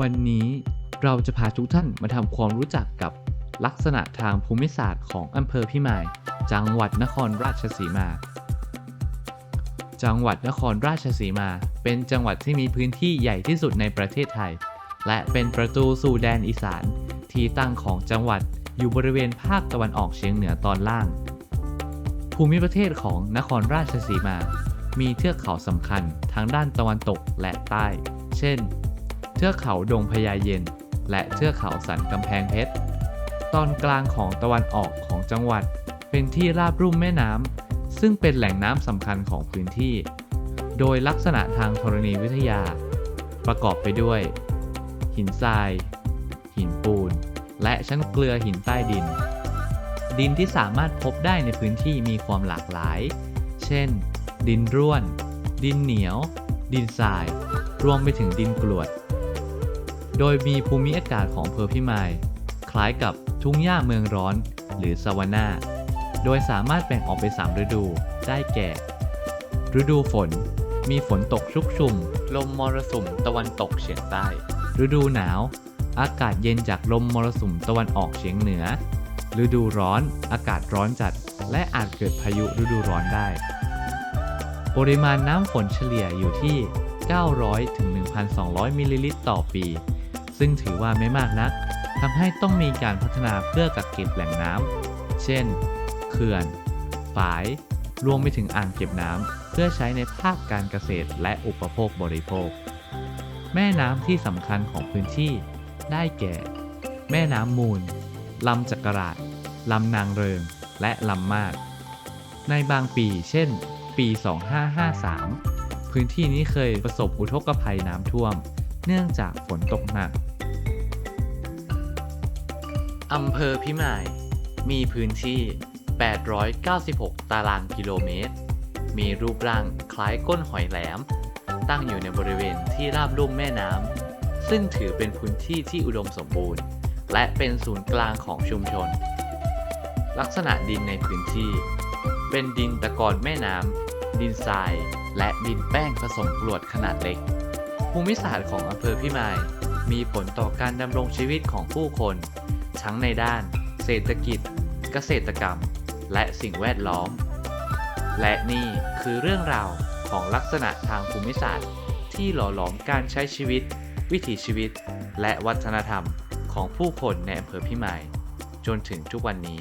วันนี้เราจะพาทุกท่านมาทำความรู้จักกับลักษณะทางภูมิศาสตร์ของอำเภอพิมาย จังหวัดนครราชสีมา จังหวัดนครราชสีมา เป็นจังหวัดที่มีพื้นที่ใหญ่ที่สุดในประเทศไทย และเป็นประตูสู่แดนอีสาน ที่ตั้งของจังหวัดอยู่บริเวณภาคตะวันออกเฉียงเหนือตอนล่าง ภูมิประเทศของนครราชสีมา มีเทือกเขาสำคัญทั้งด้านตะวันตกและใต้ เช่น เทือกเขาดงพญาเย็น และเทือกเขาสันกำแพงเพชร ตอนกลางของตะวันออกของจังหวัด เป็นที่ราบรุ่มแม่น้ำซึ่งเป็นแหล่งน้ำสำคัญของพื้นที่ โดยลักษณะทางธรณีวิทยา ประกอบไปด้วย หินทราย หินปูน และชั้นเกลือหินใต้ดิน ดินที่สามารถพบได้ในพื้นที่มีความหลากหลาย เช่น ดินร่วน ดินเหนียว ดินทราย รวมไปถึงดินกรวด โดยมีภูมิอากาศของอำเภอพิมายคล้ายกับทุ่งหญ้าเมืองร้อนหรือซาวานาโดยสามารถแบ่งออกเป็น 3 ฤดู ได้แก่ ฤดูฝน มีฝนตกชุกชุม ลมมรสุมตะวันตกเฉียงใต้ ฤดูหนาว อากาศเย็นจากลมมรสุมตะวันออกเฉียงเหนือ ฤดูร้อน อากาศร้อนจัด และอาจเกิดพายุฤดูร้อนได้ ปริมาณน้ำฝนเฉลี่ยอยู่ที่ 900ถึง1,200 มิลลิลิตรต่อปี ซึ่งถือว่าไม่มากนักทำให้ต้องมีการพัฒนาเพื่อกักเก็บแหล่งน้ำเช่น เขื่อน ฝาย รวมไปถึงอ่างเก็บน้ำเพื่อใช้ในภาคการเกษตรและอุปโภคบริโภค แม่น้ำที่สำคัญของพื้นที่ ได้แก่ แม่น้ำมูล ลำจักราดลำนางเริง และลำมาด ในบางปี เช่น ปี 2553 พื้นที่นี้เคยประสบอุทกภัยน้ำท่วม เนื่องจากฝนตกหนัก อำเภอพิมาย มีพื้นที่ 896 ตารางกิโลเมตร มีรูปร่างคล้ายก้นหอยแหลม ตั้งอยู่ในบริเวณที่ราบลุ่มแม่น้ำ ซึ่งถือเป็นพื้นที่ที่อุดมสมบูรณ์ และเป็นศูนย์กลางของชุมชน ลักษณะดินในพื้นที่ เป็นดินตะกอนแม่น้ำ ดินทราย และดินแป้งผสมกรวดขนาดเล็ก ภูมิศาสตร์ของอำเภอพิมาย มีผลต่อการดำรงชีวิตของผู้คน ทั้งในด้าน เศรษฐกิจ เกษตรกรรม และสิ่งแวดล้อม และนี่คือเรื่องราวของลักษณะทางภูมิศาสตร์ ที่หล่อหลอมการใช้ชีวิต วิถีชีวิต และวัฒนธรรมของผู้คนในอำเภอพิมาย จนถึงทุกวันนี้